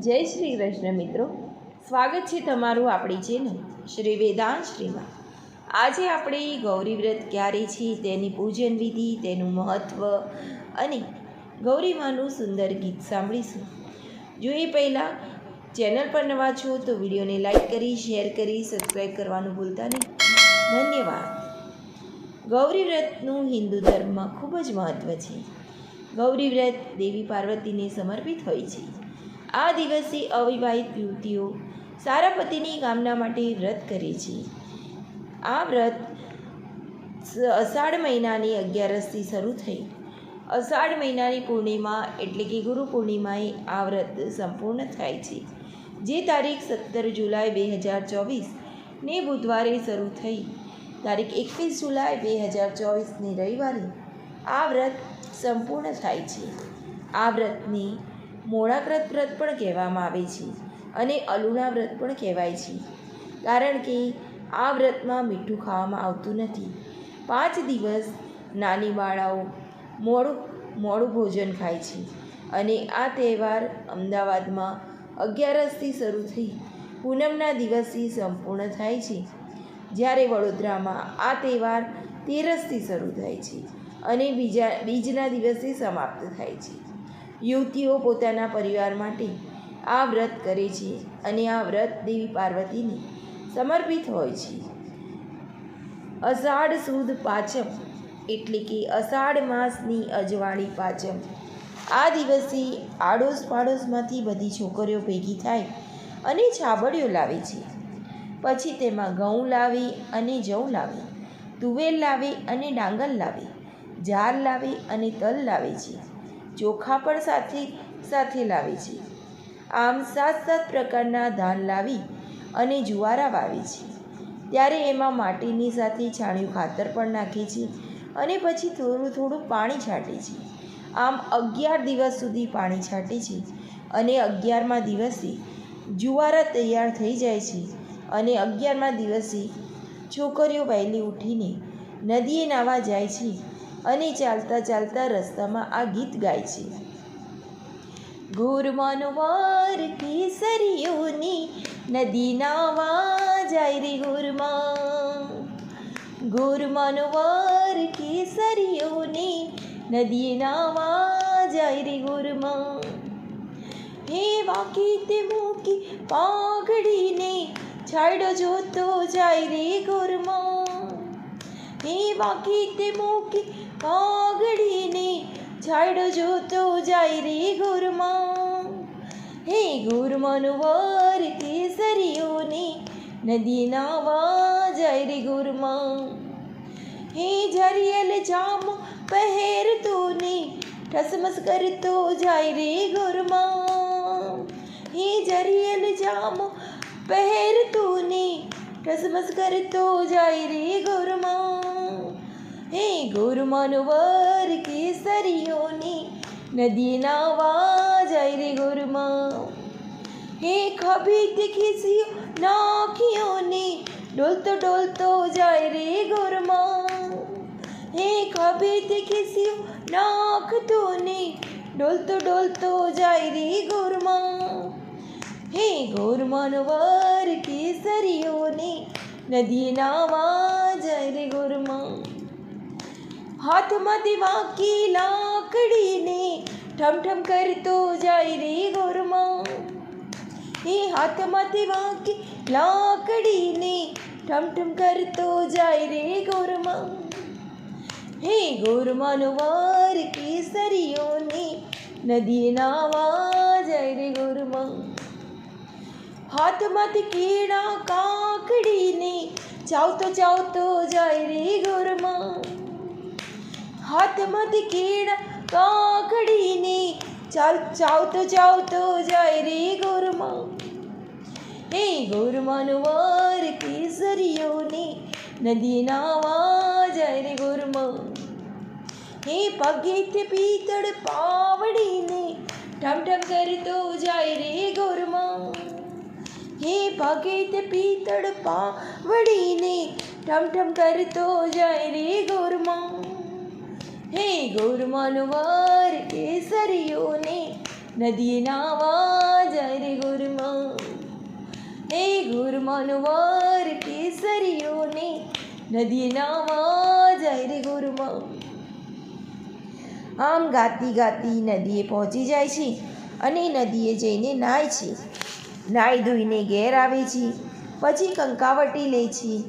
જય શ્રી કૃષ્ણ મિત્રો. સ્વાગત છે તમારું આપણી ચેનલ શ્રી વેદાંત શ્રીમાં. આજે આપણે ગૌરી વ્રત ક્યારે છે, તેની પૂજન વિધિ, તેનું મહત્ત્વ અને ગૌરી માનું સુંદર ગીત સાંભળીશું. જો એ પહેલાં ચેનલ પર નવા છો તો વિડીયોને લાઈક કરી, શેર કરી સબસ્ક્રાઈબ કરવાનું ભૂલતા નહીં. ધન્યવાદ. ગૌરી વ્રતનું હિન્દુ ધર્મમાં ખૂબ જ મહત્ત્વ છે. ગૌરી વ્રત દેવી પાર્વતીને સમર્પિત હોય છે. આ દિવસે અવિવાહિત યુવતીઓ સારા પતિની કામના માટે વ્રત કરે છે. આ વ્રત અષાઢ મહિનાની અગિયારસથી શરૂ થઈ. અષાઢ મહિનાની પૂર્ણિમા એટલે કે ગુરુ પૂર્ણિમાએ આ વ્રત સંપૂર્ણ થાય છે. જે તારીખ સત્તર જુલાઈ બે હજાર ચોવીસને બુધવારે શરૂ થઈ. તારીખ એકવીસ જુલાઈ બે હજાર ચોવીસની રવિવારે આ વ્રત સંપૂર્ણ થાય છે. આ વ્રતને મોડાવ્રત વ્રત પણ કહેવામાં આવે છે અને અલુણા વ્રત પણ કહેવાય છે. કારણ કે આ વ્રતમાં મીઠું ખાવામાં આવતું નથી. પાંચ દિવસ નાની બાળાઓ મોડું મોડું ભોજન ખાય છે અને આ તહેવાર અમદાવાદમાં અગિયારસથી શરૂ થઈ પૂનમના દિવસથી સંપૂર્ણ થાય છે. જ્યારે વડોદરામાં આ તહેવાર તેરસથી શરૂ થાય છે અને બીજા, બીજના દિવસે સમાપ્ત થાય છે. યુવતીઓ પોતાના પરિવાર માટે આ વ્રત કરે છે અને આ વ્રત દેવી પાર્વતીને સમર્પિત હોય છે. અષાઢ સુદ પાચમ એટલે કે અષાઢ માસની અજવાળી પાચમ આ દિવસે આડોશ પાડોશમાંથી બધી છોકરીઓ ભેગી થાય અને છાબડીઓ લાવે છે. પછી તેમાં ઘઉં લાવે અને જવ લાવે, તુવેર લાવે અને ડાંગર લાવે જાર લાવે અને તલ લાવે છે. ચોખા પણ સાથે સાથે લાવે છે. આમ સાત સાત પ્રકારના ધાન લાવી અને જુવારા વાવે છે. ત્યારે એમાં માટીની સાથે છાણિયું ખાતર પણ નાખે છે અને પછી થોડું થોડું પાણી છાંટે છે. આમ અગિયાર દિવસ સુધી પાણી છાંટે છે અને અગિયારમા દિવસે જુવારા તૈયાર થઈ જાય છે અને અગિયારમા દિવસે છોકરીઓ વહેલી ઉઠીને નદીએ નાવા જાય છે. અને ચાલતા ચાલતા રસ્તામાં આ ગીત ગાય છે. ગુરમાનવાર કેસરીઓની નદીના નાવા જાય રે ગુરમા. વાર કેસરીઓની નદીના નાવા જાય રે ગુરમા. હે વાકી તે મૂકી પાઘડીને છાડો જોતો જાય રે ગુરમા. હે વાકી તે મૂકી પાઘડીને ઝાડ જોતો જાય રે ગુરમા. હે ગુરમાનું વર કેસરીઓને નદીના વા જાય રે ગુરમા. હે ઝરિયલ જામ પહેરતો ને ઠસમસ કરતો જાય રે ગુરમા. હે ઝરિયલ જામ પહેરતો ને ઠસમસ કરતો જાય રે ગુરમા. હે ગુરમાનો વર કેસરીઓની નદી નાવા જાય રે ગુરમા હે ખભી દીખીસીઓ નાખીઓને ડોલતો ડોલતો જાય રે ગુરમા હે ખભી દીખીસીઓ નાખતો ને ડોલતો ડોલતો જાય રે ગુરમા હે ગોરમાનો વર કેસરીઓને નદી નાવા જાય રે ગુરમા હાથમાંથી વાંકી લાકડીને ઠમઠમ કરતો જાય રે ગોરમા એ હાથમાંથી વાંકી લાકડીને ઠમઠમ કરતો જાય રે ગોરમા હે ગોરમાનો વાર કેસરીઓને નદી નાવા જાય રે ગોરમા હાથમાંથી કેળા કાકડીને ચાવતો ચાવતો જાય રે ગોરમા હાથમાંથી કેળા કાકડીને ચાલ ચાવતો ચાવતો જાય રે ગોરમા. હે ગોરમાનો વાર કેસરીઓને નદીના નાવા જાય રે ગોરમા. હે પગેથી પીતળ પાવડીને ઠમઠમ કરતો જાય રે ગોરમા. હે પગેથી પીતળ પાવડીને ઠમઠમ કરતો જાય રે ગોરમા. હે ગૌરમાનો વાર કેસરીઓને નદીએ નાવા જાય રે મનવાર કેસરીઓને નદીએ નાવા જાય રે ગોરમાં આમ ગાતી ગાતી નદીએ પહોંચી જાય છે અને નદીએ જઈને નાય છે. નાહી ધોઈને ઘેર આવે છે. પછી કંકાવટી લે છે.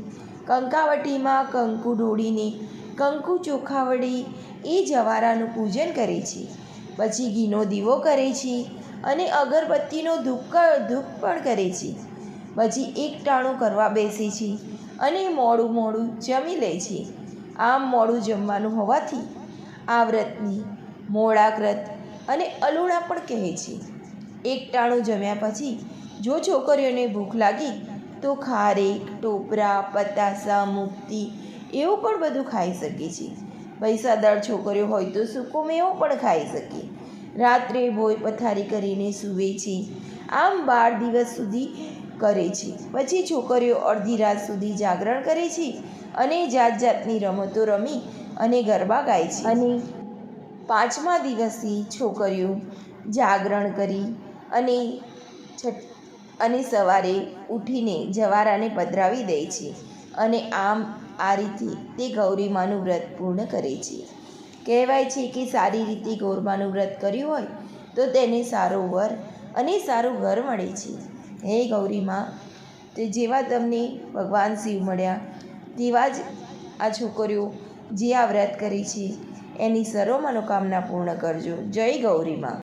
કંકાવટીમાં કંકુ ઢોળીને કંકુ ચોખા વડે એ જવારાનું પૂજન કરે છે. પછી ઘીનો દીવો કરે છે અને અગરબત્તીનો ધૂપ ધૂપ પણ કરે છે. પછી એક ટાણું કરવા બેસે છે અને મોડું મોડું જમી લે છે. આમ મોડું જમવાનું હોવાથી આ વ્રતની મોડાક વ્રત અને અલુણા પણ કહે છે. એક ટાણું જમ્યા પછી જો છોકરીઓને ભૂખ લાગી તો ખારેક, ટોપરા, પતાસા, મુક્તિ એવું પણ બધું ખાઈ શકે છે. પૈસાદાર છોકરીઓ હોય તો સૂકો મેવો પણ ખાઈ શકે રાત્રે ભોય પથારી કરીને સૂવે છે. આમ બાર દિવસ સુધી કરે છે. પછી છોકરીઓ અડધી રાત સુધી જાગરણ કરે છે અને જાત જાતની રમતો રમી અને ગરબા ગાય છે. અને પાંચમા દિવસથી છોકરીઓ જાગરણ કરી અને છઠ અને સવારે ઉઠીને જવારાને પધરાવી દે છે. અને આમ આ રીતે તે ગૌરીમાનું વ્રત પૂર્ણ કરે છે. કહેવાય છે કે સારી રીતે ગૌરમાનું વ્રત કર્યું હોય તો તેને સારો વર અને સારું ઘર મળે છે. હે ગૌરીમાં તે જેવા તમને ભગવાન શિવ મળ્યા તેવા જ આ છોકરીઓ જે આ વ્રત કરે છે, એની સર્વ મનોકામના પૂર્ણ કરજો. જય ગૌરીમાં